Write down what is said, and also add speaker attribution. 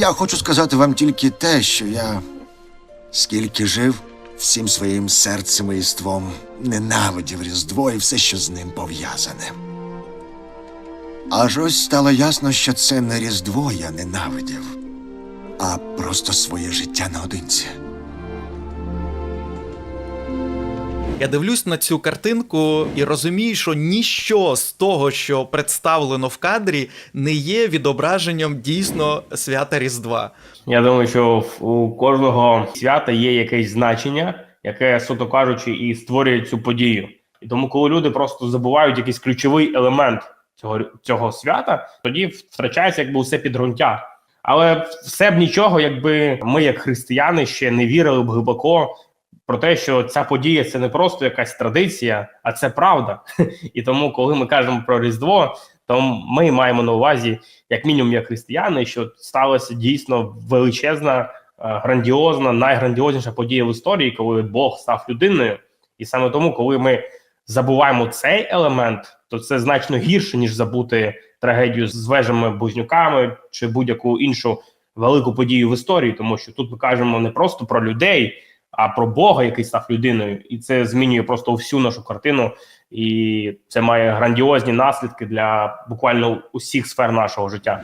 Speaker 1: Я хочу сказати вам тільки те, що я скільки жив всім своїм серцем і ством ненавидів Різдво і все, що з ним пов'язане. Аж ось стало ясно, що це не Різдво я ненавидів, а просто своє життя наодинці.
Speaker 2: Я дивлюсь на цю картинку і розумію, що ніщо з того, що представлено в кадрі, не є відображенням дійсно свята Різдва.
Speaker 3: Я думаю, що у кожного свята є якесь значення, яке, суто кажучи, і створює цю подію. І тому, коли люди просто забувають якийсь ключовий елемент цього, цього свята, тоді втрачається якби усе підґрунтя. Але все б нічого, якби ми, як християни, ще не вірили б глибоко про те, що ця подія це не просто якась традиція, а це правда. І тому, коли ми кажемо про Різдво, то ми маємо на увазі, як мінімум, як християни, що сталася дійсно величезна, е, грандіозна, найграндіозніша подія в історії, коли Бог став людиною. І саме тому, коли ми забуваємо цей елемент, то це значно гірше, ніж забути трагедію з вежами близнюками чи будь-яку іншу велику подію в історії, тому що тут ми кажемо не просто про людей, а про Бога, який став людиною, і це змінює просто всю нашу картину, і це має грандіозні наслідки для буквально усіх сфер нашого життя.